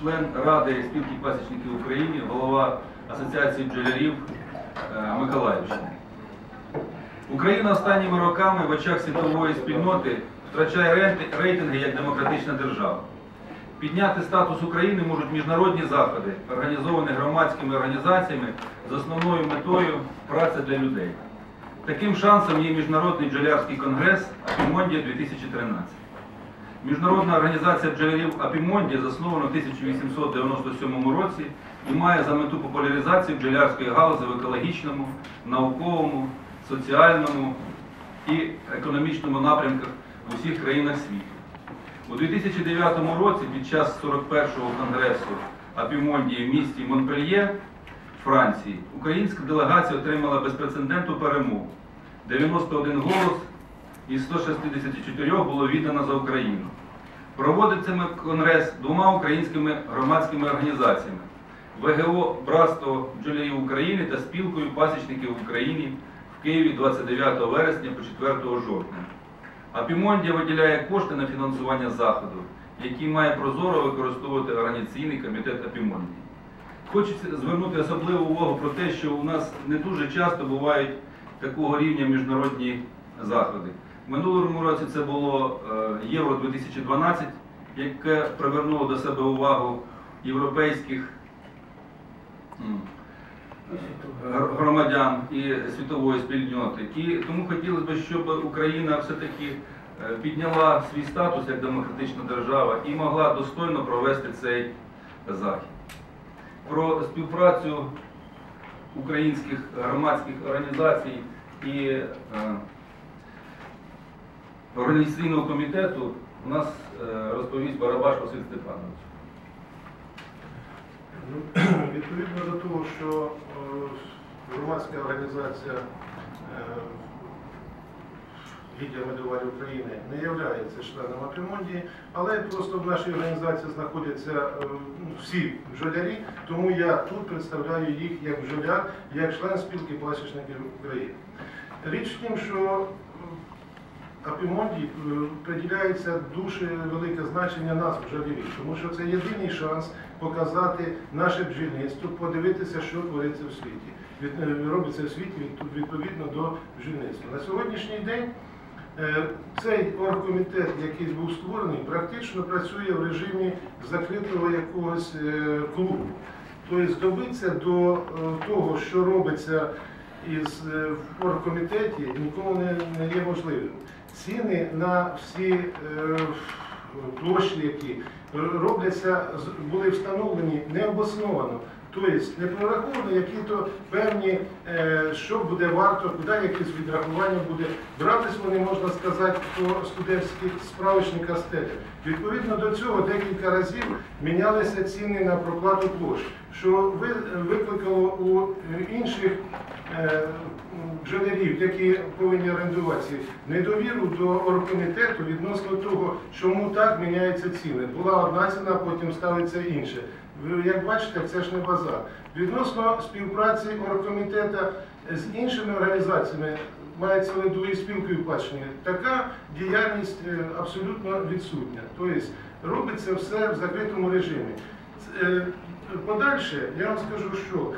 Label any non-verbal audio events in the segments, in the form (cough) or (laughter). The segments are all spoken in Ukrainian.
член Ради спілки пасічників України, голова Асоціації бджолярів е, Миколаївщини. Україна останніми роками в очах світової спільноти втрачає рейтинги як демократична держава. Підняти статус України можуть міжнародні заходи, організовані громадськими організаціями з основною метою праця для людей. Таким шансом є Міжнародний бджолярський конгрес Апімондія 2013. Міжнародна організація бджолярів Апімондія заснована в 1897 році і має за мету популяризацію бджолярської галузі в екологічному, науковому, соціальному і економічному напрямках в усіх країнах світу. У 2009 році під час 41-го конгресу Апімондії в місті Монпельє, Франції, українська делегація отримала безпрецедентну перемогу. 91 голос із 164 було віддано за Україну. Проводиться конгрес двома українськими громадськими організаціями ВГО Братство бджолярів України та спілкою пасічників в Україні в Києві 29 вересня по 4 жовтня. Апімондія виділяє кошти на фінансування заходу, які має прозоро використовувати організаційний комітет Апімондії. Хочеться звернути особливу увагу про те, що у нас не дуже часто бувають такого рівня міжнародні заходи. Минулому році це було е, Євро 2012, яке привернуло до себе увагу європейських громадян і світової спільноти. І тому хотілося б, щоб Україна все-таки е, підняла свій статус як демократична держава і могла достойно провести цей захід. Про співпрацю українських громадських організацій і е, організаційного комітету у нас е, розповість Барабаш Василь Степанович. Ну, (clears throat) Відповідно до того, що е, громадська організація е, Лідія Медуварі України не є членом Апримондії, але просто в нашій організації знаходяться е, ну, всі бджолярі, тому я тут представляю їх як бджоляр, як член спілки пасічників України. Річ в тім, що Апімонді приділяється дуже велике значення нас, бджолярів, тому що це єдиний шанс показати наше бджільництво, подивитися, що твориться в світі. Від- е, Робиться в світі відповідно до бджільництва. На сьогоднішній день е, цей оргкомітет, який був створений, практично працює в режимі закритого якогось е, клубу. Тобто добитися до е, того, що робиться із е, оргкомітеті, нікому не, не є можливим. Ціни на всі е, які робляться, були встановлені необосновано. Тобто не прораховано, які то певні, е, що буде варто, куди якесь відрахування буде. Братись вони, можна сказати, по студентських справочниках стелі. Відповідно до цього декілька разів мінялися ціни на проплату площ, що ви- викликало у інших е, бджолярів, які повинні орендуватися, недовіру до оргкомітету відносно того, чому так міняються ціни. Була одна ціна, потім ставиться інша. Як бачите, це ж не базар. Відносно співпраці оргкомітету з іншими організаціями, мається в виду і пачні, така діяльність е, абсолютно відсутня. Тобто робиться все в закритому режимі. Е, Подальше я вам скажу, що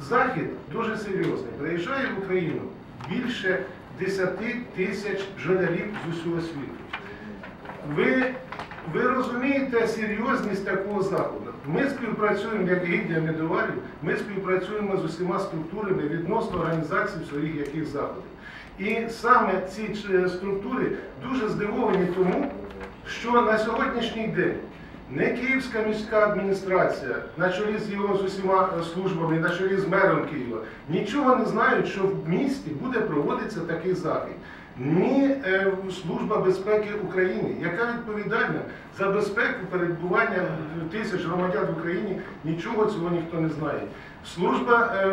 Захід дуже серйозний. Приїжджає в Україну більше 10 тисяч бджолярів з усього світу. Ви, ви розумієте серйозність такого заходу? Ми співпрацюємо, як гіддя медоварів, ми співпрацюємо з усіма структурами відносно організації своїх яких заходів. І саме ці е, структури дуже здивовані тому, що на сьогоднішній день не Київська міська адміністрація на чолі з його з усіма е, службами, на чолі з мером Києва, нічого не знають, що в місті буде проводитися такий захід. Ні е, Служба безпеки України, яка відповідальна за безпеку перебування тисяч громадян в Україні, нічого цього ніхто не знає. Служба е,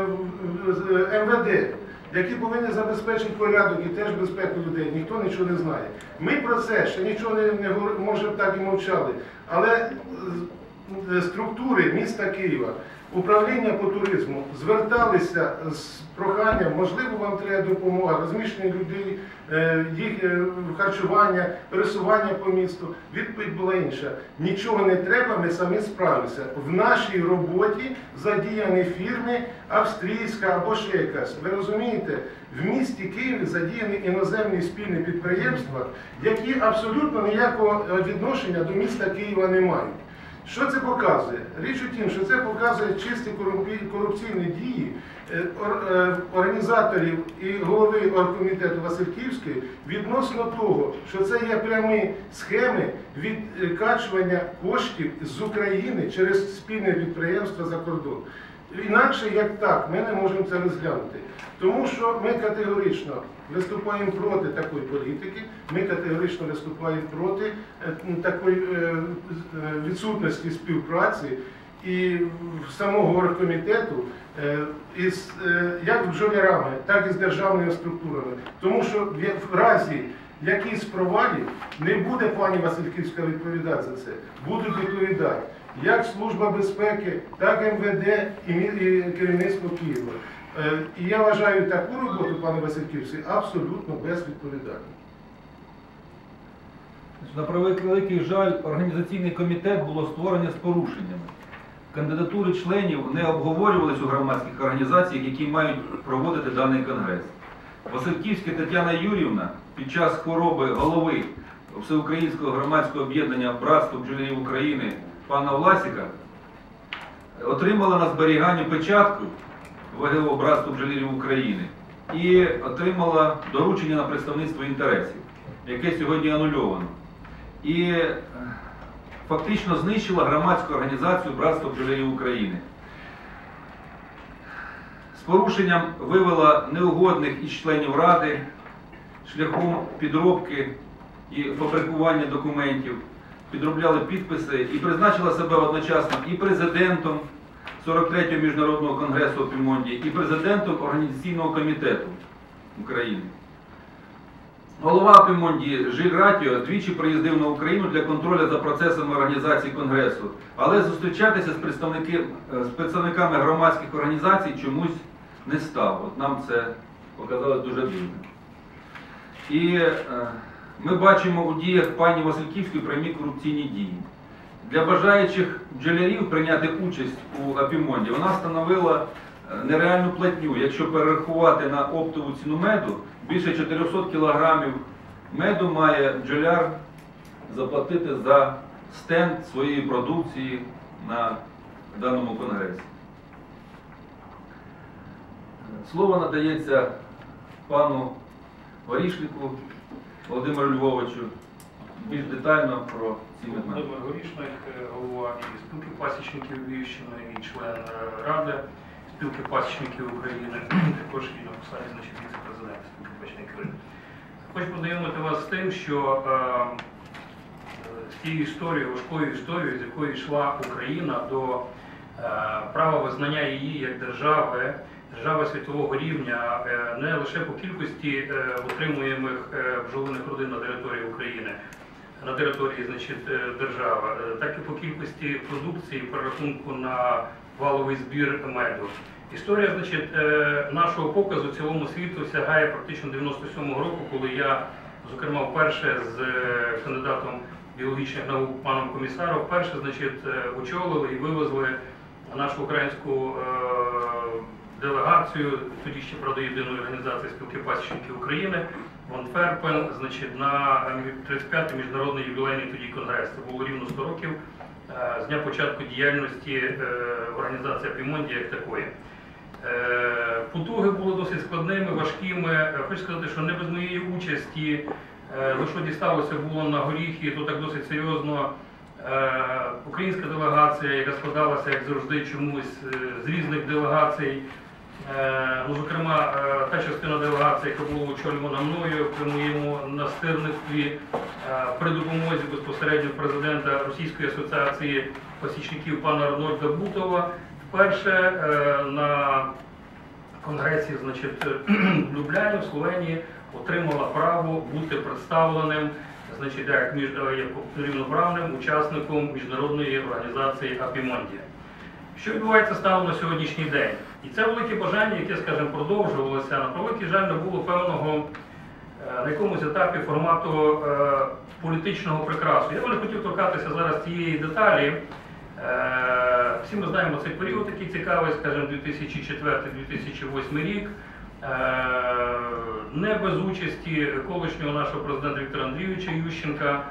е, МВД, які повинні забезпечити порядок і теж безпеку людей, ніхто нічого не знає. Ми про це ще нічого не, не може так і мовчали. Але структури міста Києва, управління по туризму зверталися з проханням, можливо, вам треба допомога, розміщення людей їх е, харчування, пересування по місту. Відповідь була інша. Нічого не треба, ми самі справимося. В нашій роботі задіяні фірми австрійська або ще якась. Ви розумієте, в місті Києві задіяні іноземні спільні підприємства, які абсолютно ніякого е, відношення до міста Києва не мають. Що це показує? Річ у тім, що це показує чисті корупційні дії е, е, організаторів і голови оргкомітету Васильківської відносно того, що це є прямі схеми відкачування коштів з України через спільне підприємство за кордон. Інакше як так, ми не можемо це розглянути. Тому що ми категорично виступаємо проти такої політики, ми категорично виступаємо проти е, такої е, е, відсутності співпраці і самого оргкомітету із як бджолярами, так і з державними структурами. Тому що в разі якісь провалів не буде пані Васильківська відповідати за це. Будуть відповідати як Служба безпеки, так МВД і керівництво Києва. Е, І я вважаю таку роботу пане Васильківської абсолютно безвідповідальною. На превеликий жаль, організаційний комітет було створено з порушеннями. Кандидатури членів не обговорювались у громадських організаціях, які мають проводити даний конгрес. Васильківська Тетяна Юрівна під час хвороби голови Всеукраїнського громадського об'єднання Братство бджолярів України пана Власіка отримала на зберігання печатку ВГО Братство бджолярів України і отримала доручення на представництво інтересів, яке сьогодні анульовано. І е, фактично знищила громадську організацію Братство бджолярів України. З порушенням вивела неугодних із членів Ради шляхом підробки і фабрикування документів, підробляли підписи і призначила себе одночасно і президентом 43-го міжнародного конгресу Опімонді, і президентом Організаційного комітету України. Голова Апімонді Жиль Ратіо двічі приїздив на Україну для контролю за процесами організації конгресу, але зустрічатися з, е, з представниками громадських організацій чомусь не став. От нам це показалось дуже дивним. І е, ми бачимо у діях пані Васильківської прямі корупційні дії. Для бажаючих бджолярів прийняти участь у Апімонді вона встановила е, нереальну платню. Якщо перерахувати на оптову ціну меду, більше 400 кілограмів меду має бджоляр заплатити за стенд своєї продукції на даному конгресі. Слово надається пану Горішнику Володимиру Львовичу більш детально про ці предмети. Володимир Горішник, е, голова і спілки пасічників Львівщини, і член е, Ради спілки пасічників України, також і на посаді значить, віце-президент спілки пасічників. Хочу познайомити вас з тим, що е, з тією історією, важкою історією, з якою йшла Україна до е, права визнання її як держави, держави світового рівня, е, не лише по кількості е, утримуємих е, бджолиних родин на території України, на території значить, держави, так і по кількості продукції перерахунку на валовий збір меду. Історія значить, нашого показу цілому світу сягає практично 97-го року, коли я, зокрема, вперше з кандидатом біологічних наук паном комісаром, вперше значить, очолили і вивезли нашу українську делегацію, тоді ще правда єдиної організації спілки пасічників України, в Антверпен, значить, на 35-й міжнародний ювілейний тоді конгрес. Це було рівно 100 років е, з дня початку діяльності е, організації Пімонді як такої. Е, Потуги були досить складними, важкими. Хочу сказати, що не без моєї участі, що дісталося було на горіхи, то так досить серйозно. Українська делегація, яка складалася, як завжди, чомусь з різних делегацій. Е, Ну, зокрема, е, та частина делегації, яка була очолювана мною при моєму настирництві е, при допомозі безпосередньо президента Російської асоціації посічників пана Арнольда Бутова, вперше на конгресі значить, (clears throat) Любляні, в Словенії, отримала право бути представленим значить, як, між, рівноправним учасником міжнародної організації Апімондія. Що відбувається станом на сьогоднішній день? І це велике бажання, яке, скажімо, продовжувалося, на превеликий жаль, не було певного е, на якомусь етапі формату е, політичного прикрасу. Я би не хотів торкатися зараз цієї деталі. Е, Всі ми знаємо цей період, який цікавий, скажімо, 2004-2008 рік. Не без участі колишнього нашого президента Віктора Андрійовича Ющенка,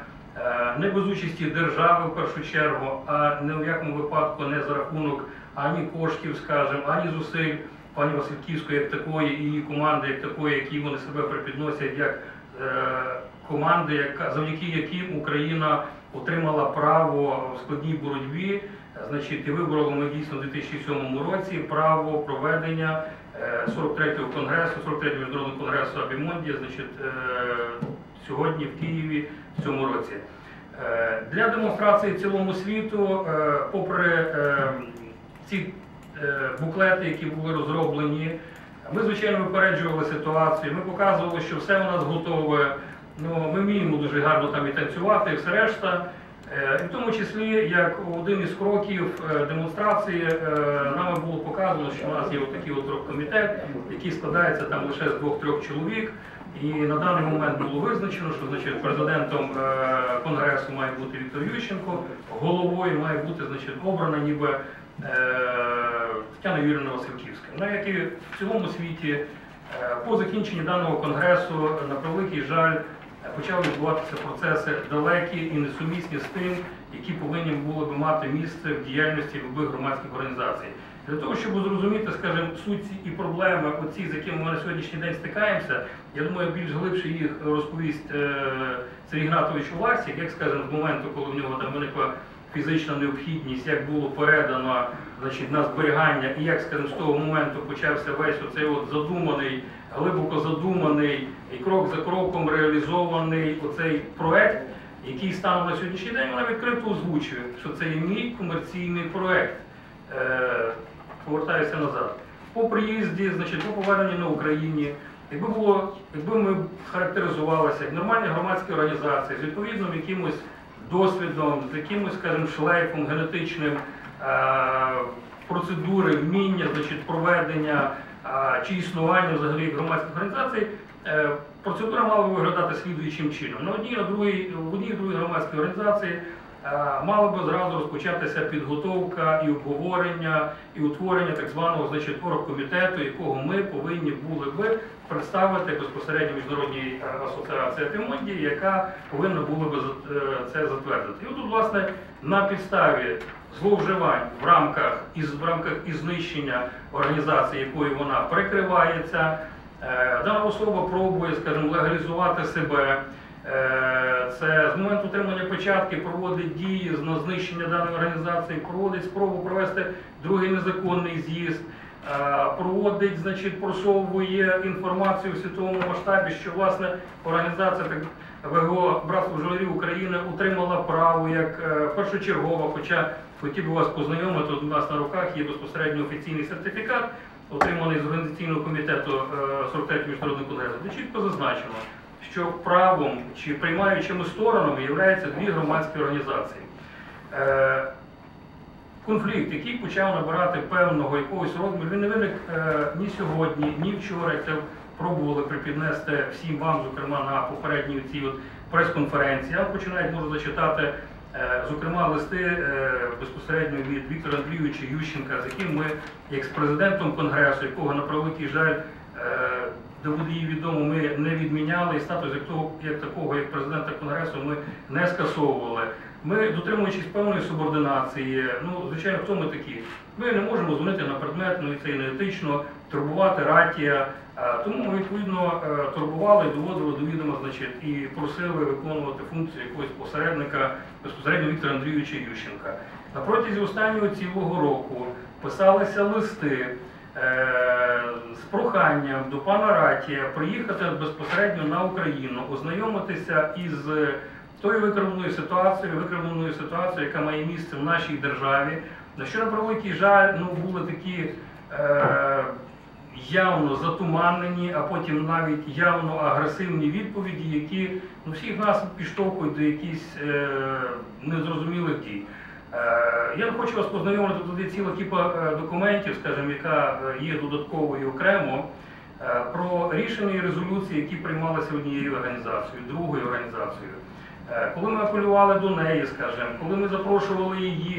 не без участі держави в першу чергу, а не в якому випадку не за рахунок ані коштів, скажімо, ані зусиль пані Васильківської як такої і її команди, як такої, які вони себе припідносять як е, команди, яка завдяки яким Україна отримала право в складній боротьбі. Е, Значить, і вибороли ми дійсно у 2007 році право проведення е, 43-го конгресу, 43-го міжнародного конгресу Абімонді, значить, е, сьогодні в Києві в цьому році. Е, Для демонстрації цілому світу, е, попри е, ці е, буклети, які були розроблені, ми, звичайно, випереджували ситуацію, ми показували, що все у нас готове. Ну, ми вміємо дуже гарно там і танцювати, і все решта. Е, І в тому числі, як один із кроків е, демонстрації, нами було показано, що у нас є отакий от оргкомітет, який складається там лише з двох-трьох чоловік. І на даний момент було визначено, що значить, президентом е, конгресу має бути Віктор Ющенко, головою має бути значить, обрана ніби е, Тетяна Юрівна Васильківська. Ну, як і в цілому світі, е, по закінченні даного конгресу, на превеликий жаль, почали відбуватися процеси далекі і несумісні з тим, які повинні були би мати місце в діяльності любих громадських організацій. Для того, щоб зрозуміти, скажімо, суть і проблеми, оці, з якими ми на сьогоднішній день стикаємося, я думаю, більш глибше їх розповість е, Сергій Гнатович Уласік, як скажімо, з моменту, коли в нього там виникла фізична необхідність, як було передано значить, на зберігання, і як, скажімо, з того моменту почався весь оцей от задуманий, глибоко задуманий і крок за кроком реалізований оцей проект, який станом на сьогоднішній день вона відкрито озвучує, що це є мій комерційний проект. Повертаюся назад. По приїзді, значить, по поверненні на Україні, якби було, якби ми характеризувалися як нормальні громадські організації з відповідним якимось досвідом, з якимось, скажімо, шлейфом генетичним е, процедури, вміння, значить, проведення е, чи існування взагалі громадських організацій, е, процедура мала виглядати слідуючим чином. На одній, на другій, в одній другій громадській організації Мала би зразу розпочатися підготовка і обговорення, і утворення так званого значить, оргкомітету, якого ми повинні були би представити безпосередньо міжнародній е, асоціації Атимонді, яка повинна була би е, це затвердити. І тут, власне, на підставі зловживань в рамках із в рамках і знищення організації, якою вона прикривається, е, дана особа пробує, скажімо, легалізувати себе. Е, Це з моменту отримання початки проводить дії на знищення даної організації, проводить спробу провести другий незаконний з'їзд, е, проводить, значить, просовує інформацію в світовому масштабі, що власне організація так ВГО Братство журналів України отримала право як е, першочергова, хоча хотів би вас познайомити, у нас на руках є безпосередньо офіційний сертифікат, отриманий з організаційного комітету е, 43 міжнародного конгресу, де чітко зазначено що правом чи приймаючими сторонами являються дві громадські організації. Е, Конфлікт, який почав набирати певного якогось розміру, він не виник е, ні сьогодні, ні вчора. Це пробували припіднести всім вам, зокрема на попередній цій прес-конференції. Я хочу можу зачитати, е, зокрема, листи безпосередньо від Віктора Андрійовича Ющенка, з яким ми, як з президентом Конгресу, якого на превеликий жаль, е, де буде її відомо, ми не відміняли і статус як, того, як такого, як президента Конгресу, ми не скасовували. Ми, дотримуючись певної субординації, ну, звичайно, хто ми такі? Ми не можемо дзвонити на предмет, ну і це і не етично, турбувати ратія. Тому ми відповідно е, турбували, доводили до відома, значить, і просили виконувати функцію якогось посередника безпосередньо Віктора Андрійовича Ющенка. На протязі останнього цілого року писалися листи е, з проханням до пана Ратія приїхати безпосередньо на Україну, ознайомитися із тою викривленою ситуацією, викривленою ситуацією, яка має місце в нашій державі. На що на превеликий жаль, ну були такі е, явно затуманені, а потім навіть явно агресивні відповіді, які ну, всіх нас підштовхують до якихось е, незрозумілих дій. Е, Я хочу вас познайомити, тут є ціла кіпа е, документів, скажімо, яка е, є додатковою окремо. Про рішення і резолюції, які приймалися однією організацією, другою організацією. Коли ми апелювали до неї, скажімо, коли ми запрошували її